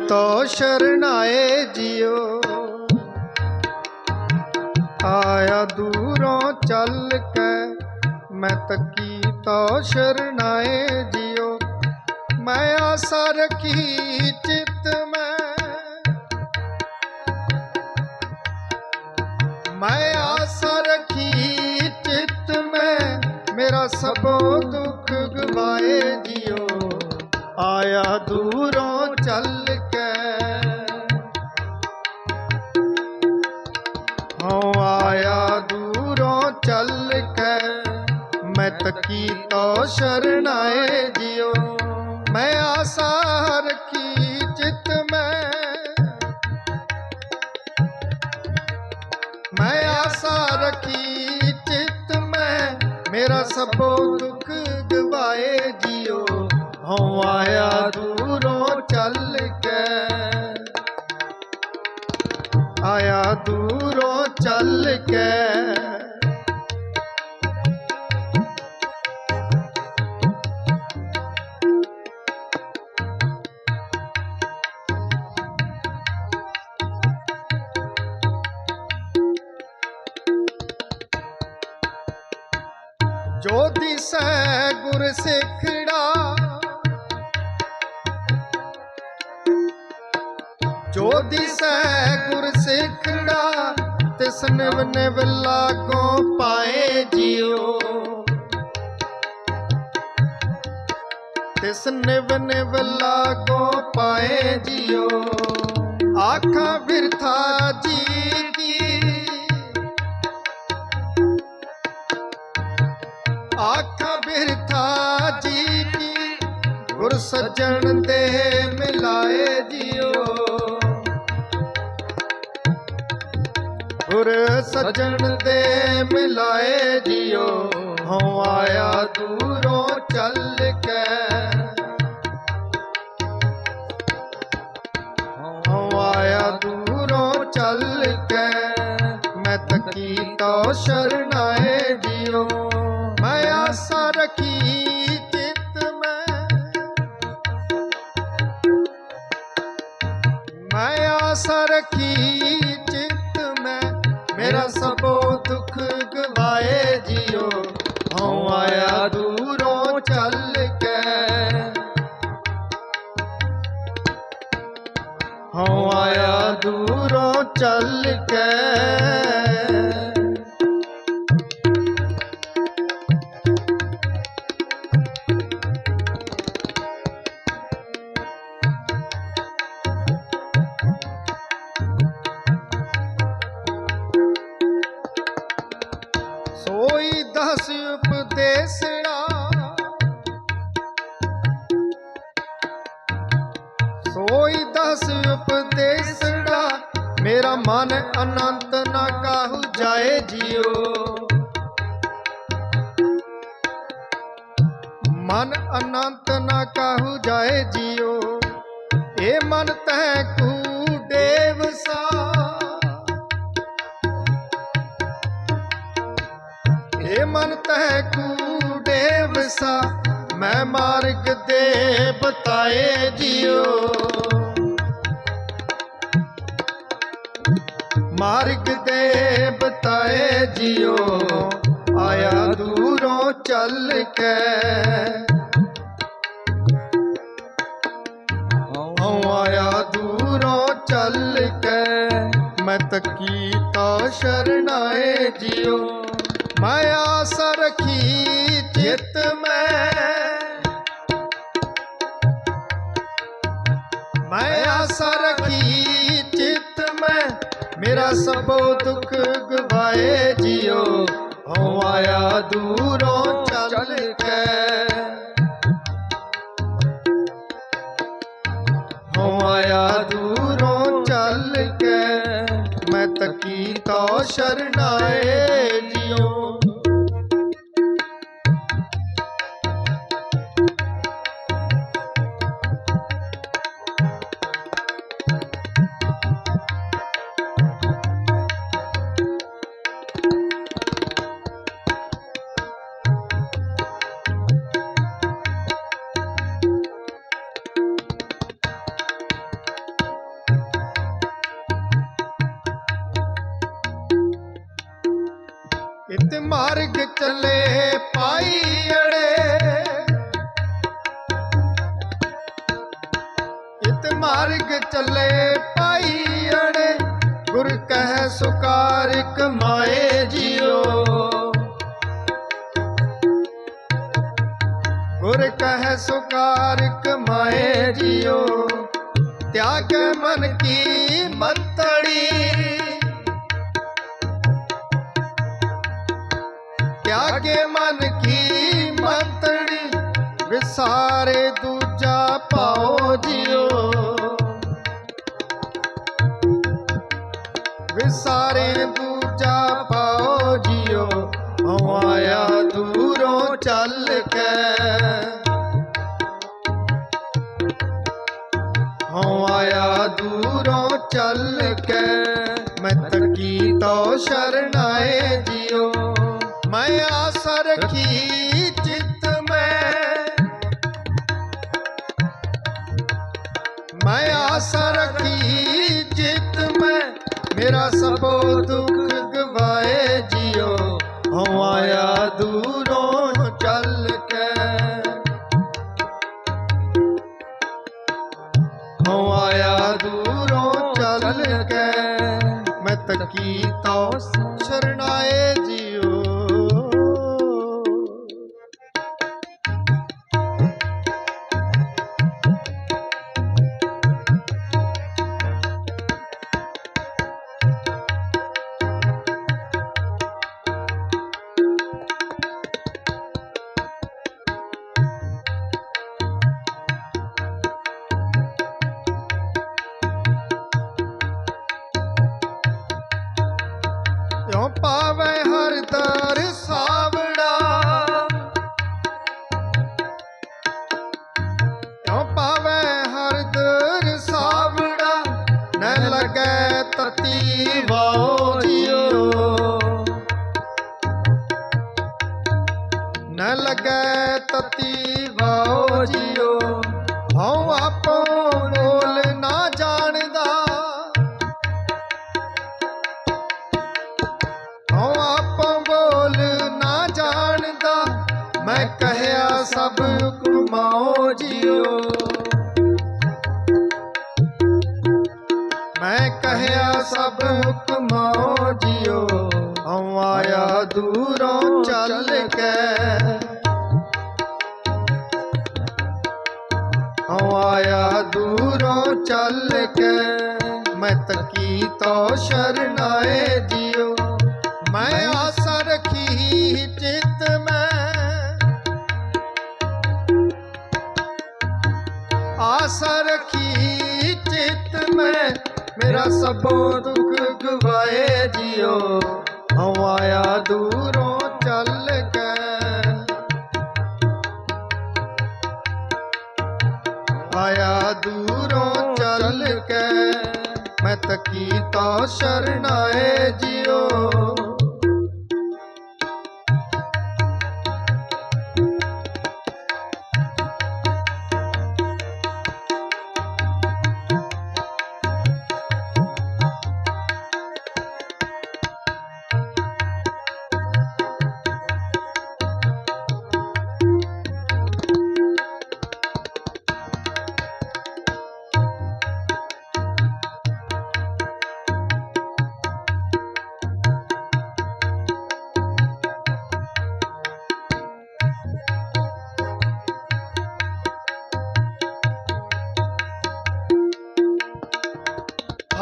ਤੋ ਸ਼ਰਨਾਏ ਜਿਉ ਆਇਆ ਦੂਰੋਂ ਚੱਲ ਕੇ ਮੈਂ ਤੱਕੀ ਤੋ ਸ਼ਰਨਾਏ ਜਿਉ ਮੈਂ ਆਸਾ ਰਖੀ ਚਿਤ ਮੈਂ ਮੈਂ ਆਸਾ ਰਖੀ ਚਿਤ ਮੈਂ ਮੇਰਾ ਸਭੋ ਦੁੱਖ ਗਵਾਏ ਜਿਉ ਆਇਆ ਦੂਰੋਂ ਕੀ ਤਕੀ ਤੋ ਸ਼ਰਨਾਏ ਜਿਉ। ਮੈਂ ਆਸਾ ਰਖੀ ਚਿਤ ਮੈਂ। ਮੈਂ ਆਸਾ ਰਖੀ ਚਿਤ ਮੈਂ। ਮੇਰਾ ਸਭੋ ਦੁੱਖ ਗਵਾਏ ਜਿਉ। ਹਉ ਆਇਆ ਦੂਰੋਂ ਚੱਲ ਕੇ ਆਇਆ ਦੂਰੋਂ ਚੱਲ ਕੇ ਜੋ ਦਿਸੈ ਗੁਰ ਸਿਖੜਾ। ਜੋ ਦਿਸੈ ਗੁਰ ਸਿੱਖੜਾ ਤਿਸ ਨਿਵ ਨਿਵ ਲਾਗੋ ਪਾਏ ਜਿਉ। ਤਿਸ ਨਿਵ ਨਿਵ ਲਾਗੋ ਪਾਏ ਜਿਉ। ਆਖਾਂ ਬਿਰਥਾ ਜੀ ਕੀ ਜੀ ਕੀ ਗੁਰ ਸੱਜਣ ਦੇ ਮਿਲਾਏ ਜਿਉ। ਗੁਰ ਸੱਜਣ ਦੇ ਮਿਲਾਏ ਜਿਉ। ਹਉ ਆਇਆ ਦੂਰੋਂ ਚੱਲ ਕੇ। ਹਉ ਆਇਆ ਦੂਰੋਂ ਚੱਲ ਕੇ। ਮੈਂ ਤਕੀ ਤੋ ਸ਼ਰਨਾਏ ਆਇਆ ਦੂਰੋਂ ਚੱਲ ਕੇ। ਮਨ ਅਨੰਤ ਨਾ ਕਾਹੂ ਜਾਏ ਜਿਉ ਮਨ ਅਨੰਤ ਨਾ ਕਾਹੂ ਜਾਏ ਜਿਉ ਇਹ ਮਨ ਤੈ ਕੂ ਦੇਵਸਾ ਏ ਮਨ ਤਹਿ ਕੂੜੇ ਵਸਾ ਮੈਂ ਮਾਰਗ ਦੇ ਬਤਾਏ ਜਿਉ ਮਾਰਗ ਦੇ ਬਤਾਏ ਜਿਉ, ਆਇਆ ਦੂਰੋਂ ਚੱਲ ਕੇ। ਆਇਆ ਦੂਰੋਂ ਚੱਲ ਕੇ। ਮੈਂ ਤੱਕੀ ਤਾ ਸ਼ਰਨਾਏ ਜਿਉ ਮਾਇਆ ਸਰਖੀ ਰਖੀ ਚਿਤ ਸਭੋ ਦੁੱਖ ਗਵਾਏ ਜਿਉ, ਹਉ ਆਇਆ ਦੂਰੋਂ ਚੱਲ ਕੇ। ਹਉ ਆਇਆ ਦੂਰੋਂ ਚੱਲ ਕੇ, ਮੈਂ ਤਕੀ ਤੋ ਸ਼ਰਨਾਏ। ਮੰਤੜੀ ਤਿਆਗੇ ਮਨ ਕੀ ਮੰਤੜੀ ਵਿਸਾਰੇ ਦੂਜਾ ਪਾਓ ਚੱਲ ਕੇ ਮੈਂ ਤਕੀ ਤੋ ਸ਼ਰਨਾਏ ਜਿਉ। ਮੈਂ ਆਸ ਰਖੀ ਚਿਤ ਮੈਂ। ਮੈਂ ਆਸ ਰਖੀ ਚਿਤ ਮੈਂ। ਮੇਰਾ ਸਭੋ ਤੂੰ ਚੱਲ ਕੇ ਮੈਂ ਤਕੀ ਤੋ ਸ਼ਰਨਾਏ ਜਿਉ? ਮੈਂ ਆਸਾ ਰਖੀ ਚਿਤ ਮੈਂ। ਆਸਾ ਰਖੀ ਚਿਤ ਮੈਂ, ਮੇਰਾ ਸਭੋ ਦੁੱਖ ਗਵਾਏ ਜਿਉ। ਹਉ ਆਇਆ ਦੂਰ ਤਕੀ ਤੋ ਸ਼ਰਨਾਏ ਜੀ।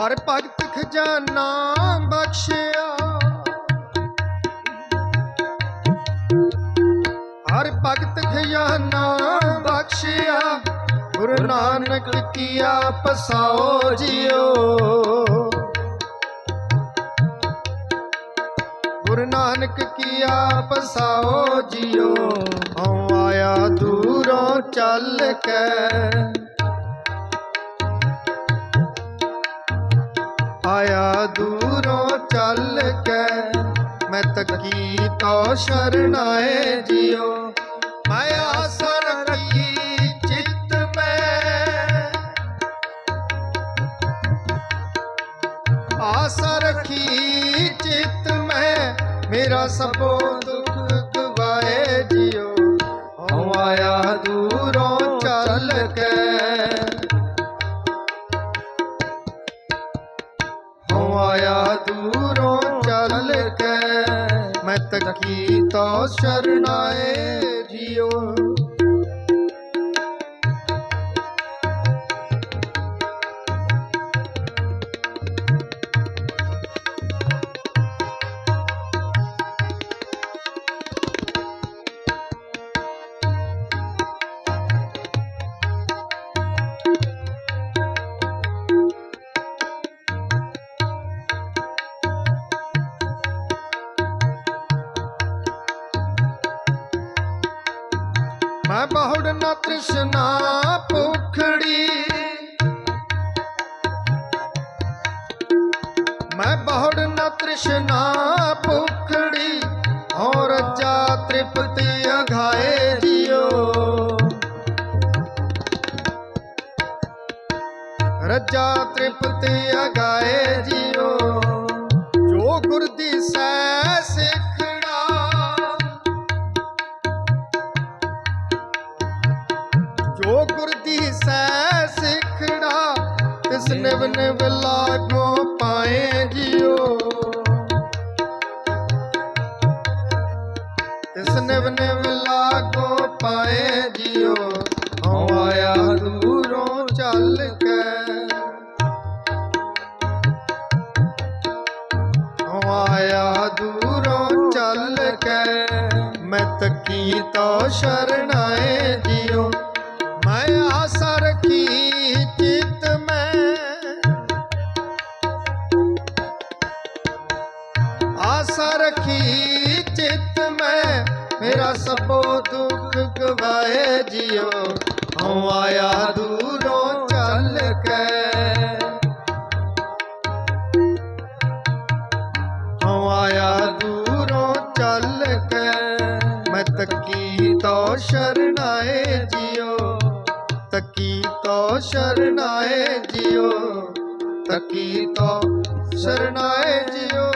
ਹਰ ਭਗਤ ਖਜ਼ਾਨਾ ਬਖਸ਼ਿਆ। ਹਰ ਭਗਤ ਖਜ਼ਾਨਾ ਬਖਸ਼ਿਆ। ਗੁਰੂ ਨਾਨਕ ਕੀਆ ਪਸਾਓ ਜਿਓ। ਗੁਰੂ ਨਾਨਕ ਕੀਆ ਪਸਾਓ ਜਿਓ। ਹਉ ਆਇਆ ਦੂਰੋਂ ਚੱਲ ਕੇ। ਆਇਆ ਦੂਰੋਂ ਚੱਲ ਕੇ ਮੈਂ ਤਕੀ ਤੋ ਸ਼ਰਨਾਏ ਜਿਓ। ਆਇਆ ਦੂਰੋਂ ਚੱਲ ਕੇ। ਮੈਂ ਤਕੀ ਤੋ ਸ਼ਰਨਾਏ ਜਿਉ ਤ੍ਰਿਸ਼ਨਾ ਭੁਖੜੀ। ਮੈਂ ਬਹੁੜ ਨਾ ਤ੍ਰਿਸ਼ਨਾ ਨਿਵ ਨਿਵ ਲਾਗੋ ਪਾਏ ਜਿਉ ਤਿਸ ਨਿਵ ਨਿਵ ਲਾਗੋ ਪਾਏ ਜਿਉ ਹਉ ਆਇਆ ਦੂਰੋਂ ਚੱਲ ਕੇ ਹਉ ਆਇਆ ਦੂਰੋਂ ਚੱਲ ਕੇ ਮੈਂ ਤਕੀ ਤੋ ਸ਼ਰਨਾਏ ਜਿਉ ਮੈਂ ਆਸਰ ਕੀ ਚਿਤ ਮੇਰਾ ਸਭੋ ਦੁੱਖ ਗਵਾਏ ਜਿਉ, ਹਉ ਆਇਆ ਦੂਰੋਂ ਚੱਲ ਕੇ। ਹਉ ਆਇਆ ਦੂਰੋਂ ਚੱਲ ਕੇ, ਮੈਂ ਤਕੀ ਤੋ ਸ਼ਰਨਾਏ ਜਿਉ, ਤਕੀ ਤੋ ਸ਼ਰਨਾਏ ਜਿਉ, ਤਕੀ ਤੋ ਸ਼ਰਨਾਏ ਜਿਉ।